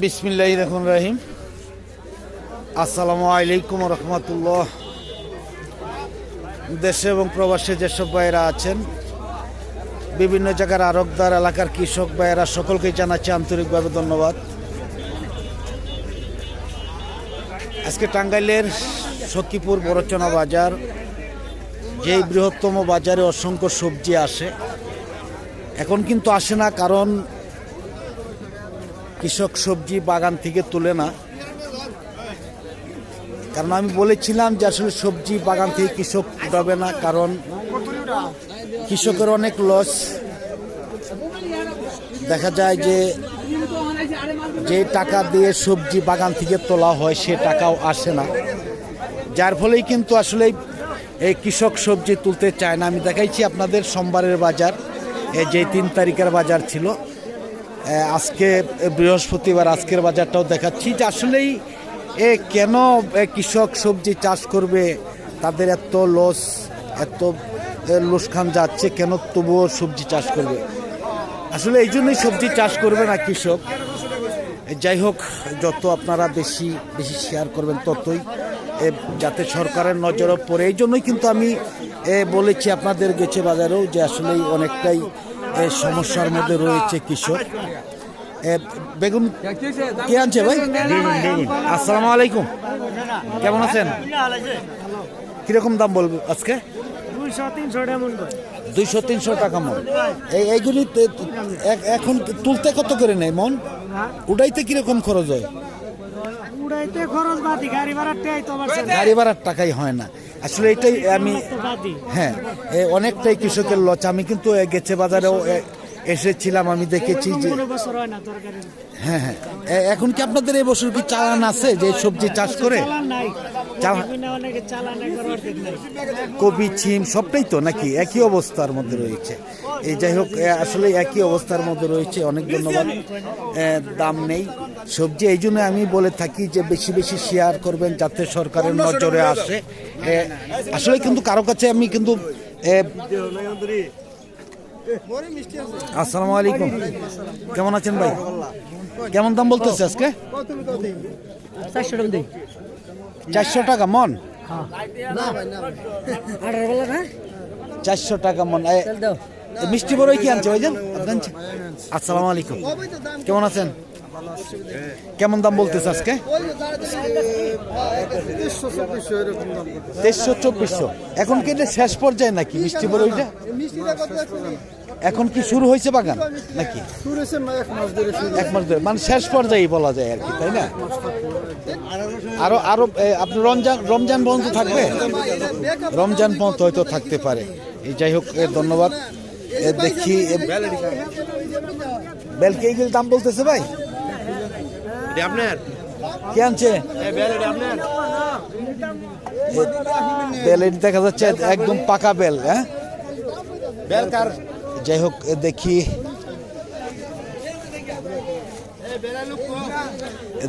বিসমিল্লাহ রহমান রাহিম। আসসালামু আলাইকুম রহমতুল্লাহ। দেশে এবং প্রবাসে যেসব ভাইয়েরা আছেন, বিভিন্ন জায়গার আরবদার এলাকার কৃষক ভাইয়েরা সকলকে জানাচ্ছি আন্তরিকভাবে ধন্যবাদ। আজকে টাঙ্গাইলের সখীপুর বড়চনা বাজার, যেই বৃহত্তম বাজারে অসংখ্য সবজি আসে। এখন কিন্তু আসে না, কারণ কৃষক সবজি বাগান থেকে তোলে না। কারণ আমি বলেছিলাম যে আসলে সবজি বাগান থেকে কৃষক উঠাবে না, কারণ কৃষকের অনেক লস দেখা যায় যে যে টাকা দিয়ে সবজি বাগান থেকে তোলা হয়, সে টাকাও আসে না। যার ফলেই কিন্তু আসলে এই কৃষক সবজি তুলতে চায় না। আমি দেখাইছি আপনাদের সোমবারের বাজার, এই যে তিন তারিখের বাজার ছিল। আজকে বৃহস্পতিবার আজকের বাজারটাও দেখাচ্ছি যে আসলেই, এ, কেন কৃষক সবজি চাষ করবে, তাদের এত লস এত লোসখান যাচ্ছে, কেন তবুও সবজি চাষ করবে? আসলে এই জন্যই সবজি চাষ করবে না কৃষক। যাই হোক, যত আপনারা বেশি বেশি শেয়ার করবেন ততই যাতে সরকারের নজরও পড়ে। এই জন্যই কিন্তু আমি বলেছি আপনাদের গেছে বাজারেও যে আসলেই অনেকটাই সমস্যার মধ্যে রয়েছে কৃষক বেগুন কে আনছে ভাই? আসসালামু আলাইকুম। কেমন আছেন? কীরকম দাম বলব আজকে? দুইশো তিনশো টাকা মন। এই এইগুলি এখন তুলতে কত করে নেয় মন? উঠাইতে কীরকম খরচ হয়? উড়াইতে খরচ গাড়ি ভাড়ার টাকাই হয় না। আসলে এটাই আমি হ্যাঁ অনেকটাই কৃষকের লচ আমি কিন্তু গেছে বাজারেও এসেছিলাম আমি দেখেছি যে হয় হ্যাঁ এখন কি আপনাদের এই বছর কি চালান আছে যে সবজি চাষ করে? কবি ছিম সবটাই তো নাকি? একই অবস্থার মধ্যে রয়েছে। এই যাই হোক আসলে একই অবস্থার মধ্যে রয়েছে। অনেক ধন্যবাদ। দাম নেই। সবজি এই জন্য আমি বলে থাকি যে বেশি বেশি শেয়ার করবেন যাতে সরকারের নজরে আসে। আসলে কিন্তু কারও কাছে আমি কিন্তু আসসালামু আলাইকুম। কেমন আছেন ভাই? কেমন দাম বলতেছে আজকে? চারশো টাকা মন? আঠারো বলা না? চারশো টাকা মন। দাও। মিষ্টি বড়ই কি আনছে ভাইজান? আসসালামু আলাইকুম। কেমন আছেন? কেমন দাম বলতেছে আজকে? তেইশশো চব্বিশশো এখন কি এটা শেষ পর্যায়ে নাকি মিষ্টি বড়ইটা এখন কি শুরু হয়েছে বাগান নাকি? এক মাস ধরে মানে শেষ পর্যায়ে বলা যায় আর কি, তাই না? আরও আরও আপনি রমজান রমজান পর্যন্ত থাকবে? রমজান পর্যন্ত হয়তো থাকতে পারে। এই যাই হোক ধন্যবাদ। দেখি বেলকে দাম বলতেছে ভাই? আপনার দেখা যাচ্ছে একদম পাকা বেল হ্যাঁ? বেলকার যাই হোক দেখি।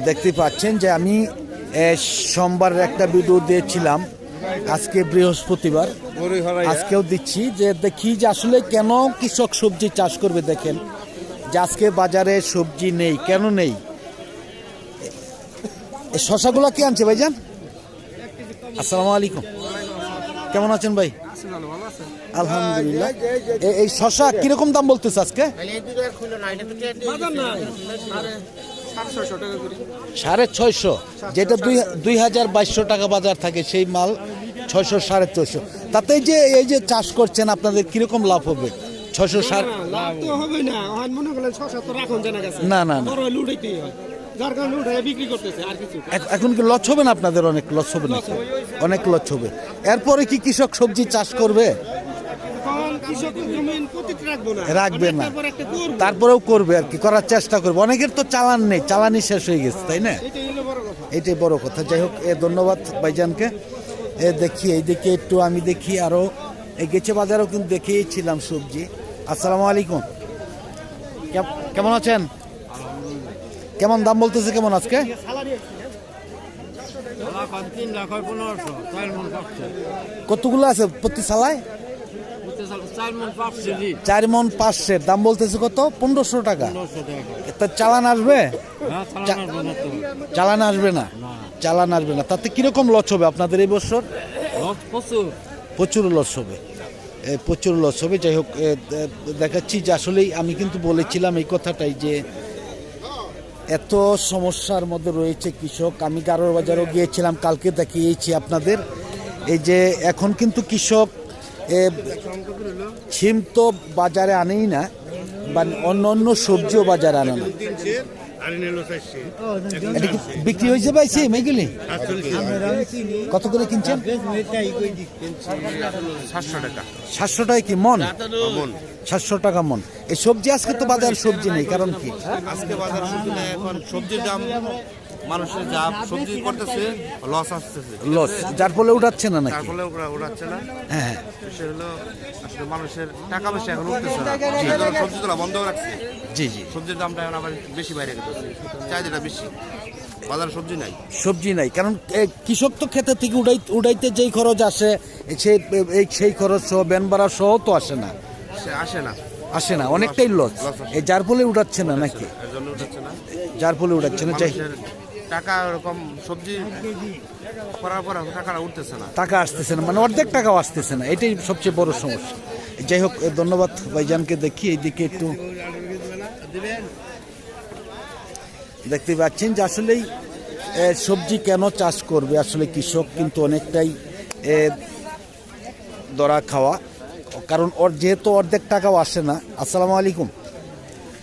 দেখতে পাচ্ছেন যে আমি এ, সোমবারের একটা ভিডিও দিয়েছিলাম আজকে বৃহস্পতিবার। আজকেও দিচ্ছি যে দেখি যে আসলে কেন কৃষক সবজি চাষ করবে দেখেন। যে আজকে বাজারে সবজি নেই কেন নেই? এই শশাগুলো কে আনছে ভাইজান আসসালামু আলাইকুম কেমন আছেন ভাই আলহামদুলিল্লাহ এই শশা কীরকম দাম বলতেছে আজকে সাড়ে ছয়শো যেটা দুই দুই হাজার বাইশশো টাকা বাজার থাকে সেই মাল ছয়শো সাড়ে ছয়শো তাতে যে এই যে চাষ করছেন আপনাদের কীরকম লাভ হবে ছয়শো সাড়ে লাভ তো হবে না হয় মনে না না না বড় হলে উঠাইতেই যার কারণে উঠে বিক্রি করতেছে আর কিছু এখন কি লস হবে না আপনাদের অনেক লস হবে না অনেক লস হবে। এরপরে কি কৃষক সবজি চাষ করবে? রাখবে না। তারপরেও করবে আর কি করার চেষ্টা করবে। অনেকের তো চালান নেই চালানি শেষ হয়ে গেছে তাই না? এটাই বড় কথা। যাই হোক এ ধন্যবাদ ভাইজানকে। এ দেখি এইদিকে একটু আমি দেখি আরও। এই গেছে বাজারেও কিন্তু দেখিয়েছিলাম সবজি। আসসালামু আলাইকুম। কেম- কেমন আছেন? কেমন দাম বলতেছে, কেমন আজকে? কতগুলো আছে প্রতি সালায়? চার মন পাঁচশের দাম বলতেছে কত? পনেরোশো টাকা। তা চালান আসবে? চালান আসবে না? চালান আসবে না। তাতে কীরকম লস হবে আপনাদের এই বছর? প্রচুর লস হবে। প্রচুর লস হবে। যাই হোক দেখাচ্ছি যে আসলেই আমি কিন্তু বলেছিলাম এই কথাটাই যে এত সমস্যার মধ্যে রয়েছে কৃষক। আমি কারোর বাজারও গিয়েছিলাম, কালকে দেখিয়েছি আপনাদের। এই যে এখন কিন্তু কৃষক ছিম তো বাজারে আনেই না, বা অন্য অন্য সবজিও বাজারে আনে না। বিক্রি হয়েছে ভাই সেম এইগুলি কত করে কিনছেন? সাতশো টাকা। কি মন? সাতশো টাকা মন। এই সবজি আজকে তো বাজার সবজি নেই কারণ কি? আজকে বাজার সবজি এখন সবজির দাম মানুষের যা সবজি করতেছে লস আসতেছে। লস যার ফলে উঠাচ্ছে না নাকি? তার ফলে ওরা উড়াচ্ছে না। হ্যাঁ হ্যাঁ। সে হলো আসলে মানুষের টাকা পয়সা এখন উঠতেছে না। জন্য সবজি তোলা বন্ধ রাখছে। জি জি। সবজির দামটা এখন আবার বেশি বাইরে গেছে। চাহিদাটা বেশি। বাজারে সবজি নাই। সবজি নাই। কারণ কৃষক তো খেতে থেকে উড়াই উড়াইতে যেই খরচ আসে সেই এই সেই খরচ সহ ব্যান ভাড়া সহ তো আসে না। সে আসে না। আসে না। অনেকটাই লস এই যার ফলে উঠাচ্ছে না নাকি? উঠাচ্ছে যার ফলে উঠাচ্ছে না। চাই টাকা ওরকম সবজি টাকাটা উঠতেছে না। টাকা আসতেছে না মানে অর্ধেক টাকাও আসতেছে না, এটাই সবচেয়ে বড় সমস্যা। যাই হোক ধন্যবাদ ভাইজানকে দেখি, এইদিকে একটু দেখতে পাচ্ছেন যে আসলেই সবজি কেন চাষ করবে আসলে কৃষক, কিন্তু অনেকটাই দরা খাওয়া। কারণ ওর যেহেতু অর্ধেক টাকাও আসে না। আসসালামু আলাইকুম।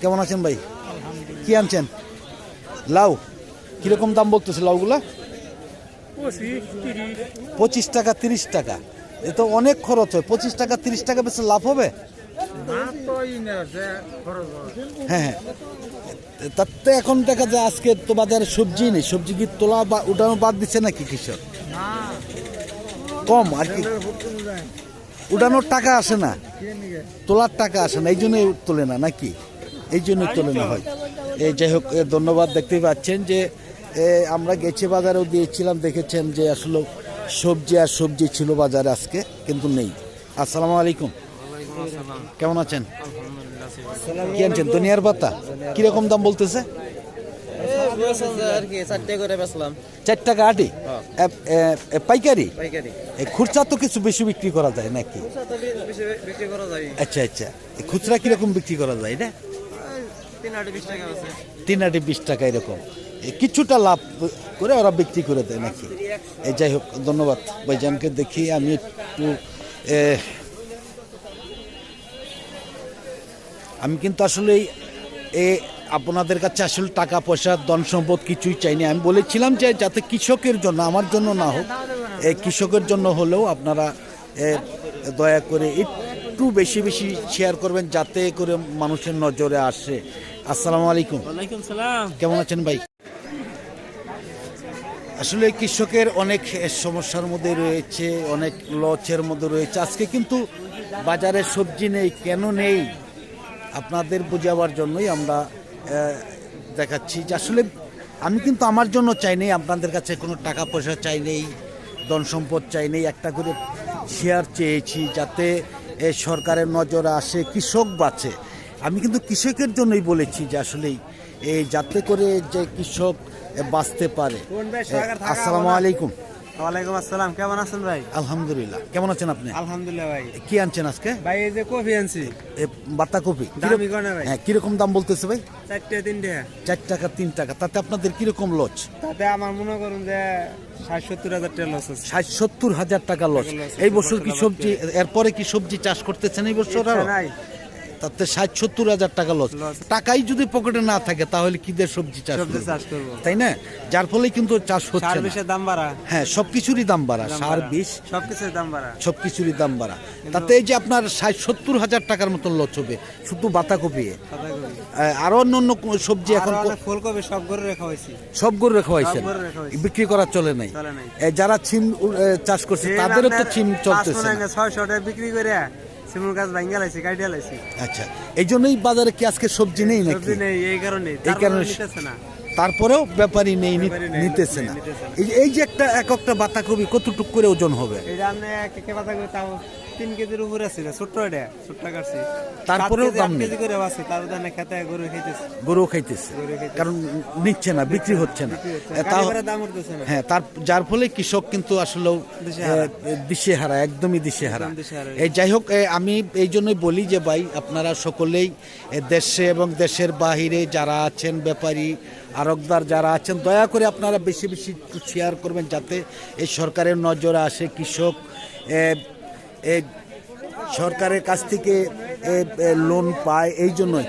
কেমন আছেন ভাই? কি আনছেন? লাউ? কীরকম দাম বলতেছে লাউগুলা? পঁচিশ টাকা, তিরিশ টাকা। এ তো অনেক খরচ হয়। পঁচিশ টাকা, তিরিশ টাকা বেশি লাভ হবে? হ্যাঁ হ্যাঁ। তাতে এখন দেখা যায় আজকে তো বাজারে সবজি নেই। সবজি কি তোলা বা উঠানো বাদ দিচ্ছে নাকি কৃষক? কম আর কি। উঠানোর টাকা আসে না। তোলার টাকা আসে না। এই জন্যই তোলে না, নাকি? এই জন্যই তোলে না হয়। এই যাই হোক ধন্যবাদ দেখতেই পাচ্ছেন যে আমরা গেছে বাজারেও দিয়েছিলাম দেখেছেন যে আসলে সবজি আর সবজি ছিল বাজারে আজকে কিন্তু নেই। আসসালামু আলাইকুম। কেমন আছেন? কি আনছেন দুনিয়ার পাতা? কীরকম দাম বলতেছে? চার টাকা আটি? এ, পাইকারি? খুচরা তো কিছু বেশি বিক্রি করা যায় নাকি? আচ্ছা আচ্ছা। খুচরা কীরকম বিক্রি করা যায় না তিন আটে বিশ টাকা এরকম। কিছুটা লাভ করে ওরা বিক্রি করে দেয় নাকি? এই যাই হোক ধন্যবাদ ভাইজানকে দেখি আমি একটু আমি কিন্তু আসলে এ আপনাদের কাছে আসলে টাকা পয়সা ধন সম্পদ কিছুই চাইনি। আমি বলেছিলাম যে যাতে কৃষকের জন্য আমার জন্য না হোক এই কৃষকের জন্য হলেও আপনারা এ, দয়া করে একটু বেশি বেশি শেয়ার করবেন যাতে করে মানুষের নজরে আসে। আসসালামু আলাইকুম। ওয়ালাইকুম সালাম। কেমন আছেন ভাই? আসলে কৃষকের অনেক সমস্যার মধ্যে রয়েছে অনেক লচের মধ্যে রয়েছে। আজকে কিন্তু বাজারে সবজি নেই কেন নেই? আপনাদের বোঝাবার জন্যই আমরা দেখাচ্ছি যে আসলে আমি কিন্তু আমার জন্য চাই নেই আপনাদের কাছে কোনো টাকা পয়সা চাই নেই ধন সম্পদ চাই নেই একটা করে শেয়ার চেয়েছি যাতে এ, সরকারের নজরে আসে কৃষক বাঁচে। আমি কিন্তু কৃষকের জন্যই বলেছি যে আসলেই এই যাতে করে যে কৃষক বাঁচতে পারে। আসসালামু আলাইকুম। ওয়ালাইকুম আসসালাম কেমন আছেন ভাই? আলহামদুলিল্লাহ। কেমন আছেন আপনি? আলহামদুলিল্লাহ ভাই। কি আনছেন আজকে? ভাই এই যে কফি আনছি। কপি দামি কনে ভাই? হ্যাঁ কীরকম দাম বলতেছে ভাই? চারটে তিনটে চার টাকা তিন টাকা। তাতে আপনাদের কীরকম লস তাতে আমার মনে করুন যে ষাট সত্তর হাজার টাকা লস আছে। হাজার টাকা লস এই বছর কি সবজি এরপরে কি সবজি চাষ করতেছেন এই বছর আরও? তাতে ষাট সত্তর হাজার টাকা লস টাকাই যদি পকেটে না থাকে তাহলে কি দিয়ে সবজি চাষ চাষ করব। তাই না? যার ফলে কিন্তু চাষ হচ্ছে না। দাম বাড়া। হ্যাঁ সবকিছুরই দাম বাড়া। সার বিষ সবকিছুর দাম বাড়া। সবকিছুরই দাম বাড়া। তাতে এই যে আপনার ষাট সত্তর হাজার টাকার মতন লস হবে শুধু বাতাকপি কথা আরও অন্য অন্য সবজি এখন ফুলকপি সব করে রাখা হয়েছি। সব গরু রেখা হয়েছে। সব গরু রাখা হয়েছে। বিক্রি করা চলে নাই। যারা ছিম চাষ করছে তাদেরও তো ছিম চলতেছে। ছয়শো টাকা বিক্রি করে সিমুল গাছ ভাঙ্গা লাইছি কাটিয়া লাইছি। আচ্ছা এই জন্যই বাজারে কি আজকে সবজি নেই নাকি? সবজি নেই এই কারণে। এই কারণে- নিতেছে না। তারপরেও ব্যাপারই নেই নিতেছে না। এই যে- এই যে একটা এক একটা বাতাকপি কতটুক করে ওজন হবে? এটা আপনি এক একটা পাতা করে তাও তিন কেজির উপরে আছে ছোট্ট এটা ছোট্ট কাটছি। তারপরেও দাম নেই। কেজি করে আছে তার দানে খেতে গরু খাইতেছে। গরু খাইতেছে। কারণ নিচ্ছে না বিক্রি হচ্ছে না। দাম উঠতেছে না। হ্যাঁ তার যার ফলে কৃষক কিন্তু আসলে দিশেহারা। দিশে হারা একদমই দিশে হারা একদম দিশেহারা। এই যাই হোক আমি এই জন্যই বলি যে ভাই আপনারা সকলেই দেশে এবং দেশের বাহিরে যারা আছেন ব্যাপারী আরকদার যারা আছেন দয়া করে আপনারা বেশি বেশি শেয়ার করবেন যাতে এই সরকারের নজরে আসে কৃষক সরকারের কাছ থেকে লোন পায়, এই জন্যই।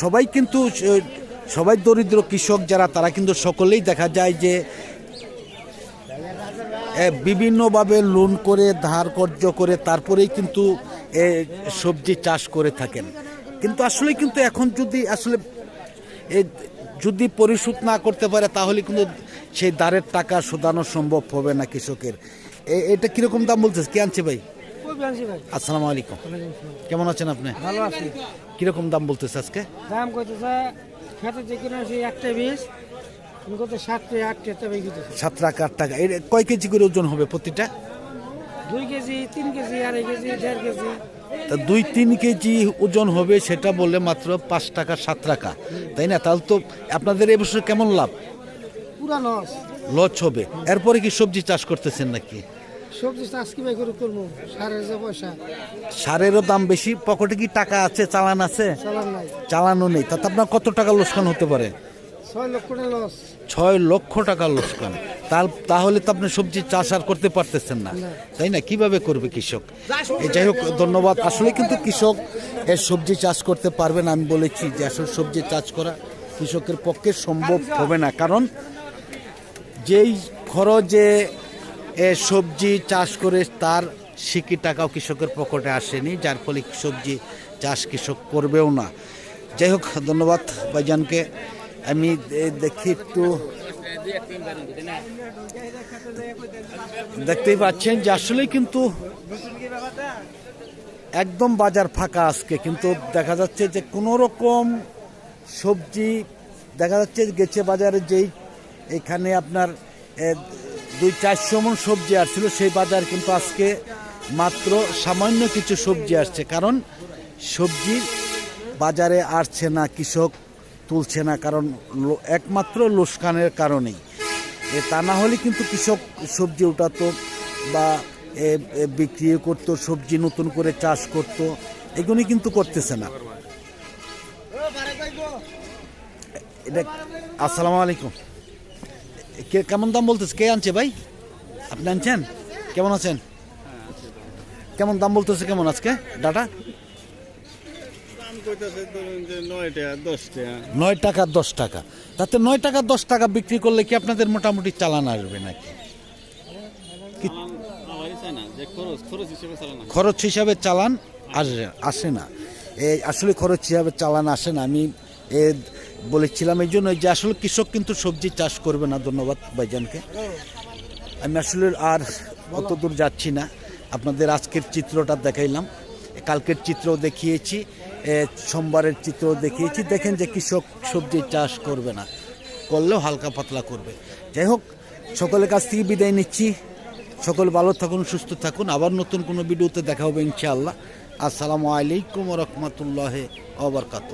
সবাই কিন্তু সবাই দরিদ্র কৃষক যারা, তারা কিন্তু সকলেই দেখা যায় যে বিভিন্নভাবে লোন করে, ধার কর্য করে, তারপরেই কিন্তু সবজি চাষ করে থাকেন। কিন্তু আসলে কিন্তু এখন যদি আসলে যদি পরিশোধ না করতে পারে, তাহলে কিন্তু সেই দারের টাকা শোধানো সম্ভব হবে না কৃষকের। এটা কীরকম দাম বলতেছে? কি আনছি ভাই? আসসালামু আলাইকুম। কেমন আছেন আপনি? ভালো আছি। কীরকম দাম বলতেছে আজকে? দাম কইতেছে খেতে যে কিনে একটা সাত টাকা আট টাকা। এর কয় কেজি করে ওজন হবে প্রতিটা? দুই কেজি তিন কেজি আড়াই কেজি দেড় কেজি। তা দুই তিন কেজি ওজন হবে সেটা বললে মাত্র পাঁচ টাকা সাত টাকা। তাই না? তাহলে তো আপনাদের এবছর কেমন লাভ? পুরা লস। লস হবে। এরপরে কি সবজি চাষ করতেছেন নাকি? সবজি চাষ কি করে করব। সারের যে পয়সা। সারেরও দাম বেশি? পকেটে কি টাকা আছে চালান আছে? চালান নাই। চালানো নেই। তাতে আপনার কত টাকা লোকসান হতে পারে? ছয় লক্ষ টাকা লস ছয় লক্ষ টাকা লোকসান। তাহলে তো আপনি সবজি চাষ আর করতে পারতেছেন না। তাই না? কীভাবে করবে কৃষক? যাই হোক ধন্যবাদ। আসলে কিন্তু কৃষক এর সবজি চাষ করতে পারবেন আমি বলেছি যে আসলে সবজি চাষ করা কৃষকের পক্ষে সম্ভব হবে না। কারণ যেই খরচে সবজি চাষ করে তার সিকি টাকাও কৃষকের পকেটে আসেনি যার ফলে সবজি চাষ কৃষক করবেও না। যাই হোক ধন্যবাদ ভাইজানকে। আমি দেখি একটু দেখতেই পাচ্ছেন যে আসলেই কিন্তু একদম বাজার ফাঁকা আজকে কিন্তু দেখা যাচ্ছে যে কোনো রকম সবজি দেখা যাচ্ছে গেছে বাজারে যেই এখানে আপনার এ, দুই চারশো মন সবজি আসছিল সেই বাজার কিন্তু আজকে মাত্র সামান্য কিছু সবজি আসছে। কারণ সবজি বাজারে আসছে না কৃষক তুলছে না কারণ একমাত্র লোসকানের কারণেই। এ তা না হলে কিন্তু কৃষক সবজি উঠাতো বা বিক্রি করতো সবজি নতুন করে চাষ করতো এগুলি কিন্তু করতেছে না। এটা আসসালামু আলাইকুম। কে কেমন দাম বলতেছে? কে আনছে ভাই? আপনি আনছেন? কেমন আছেন? কেমন দাম বলতেছে কেমন আজকে? ডাটা? নয় টাকা দশ টাকা। তাতে নয় টাকা দশ টাকা বিক্রি করলে কি আপনাদের মোটামুটি চালান আসবে নাকি? খরচ হিসেবে চালানো আসে আসে না। এই আসলে খরচ হিসাবে চালান আসে না। আমি এ বলেছিলাম এই জন্য যে আসলে কৃষক কিন্তু সবজি চাষ করবে না, ধন্যবাদ ভাইজানকে। আমি আসলে আর অত দূর যাচ্ছি না। আপনাদের আজকের চিত্রটা দেখাইলাম। কালকের চিত্র দেখিয়েছি সোমবারের চিত্র দেখিয়েছি। দেখেন যে কৃষক সবজি চাষ করবে না, করলেও হালকা পাতলা করবে। যাই হোক, সকলের কাছ থেকে বিদায় নিচ্ছি। সকল ভালো থাকুন, সুস্থ থাকুন। আবার নতুন কোনো ভিডিওতে দেখা হবে ইনশাআল্লাহ। আসসালামু আলাইকুম রহমতুল্লাহ ওবরকাত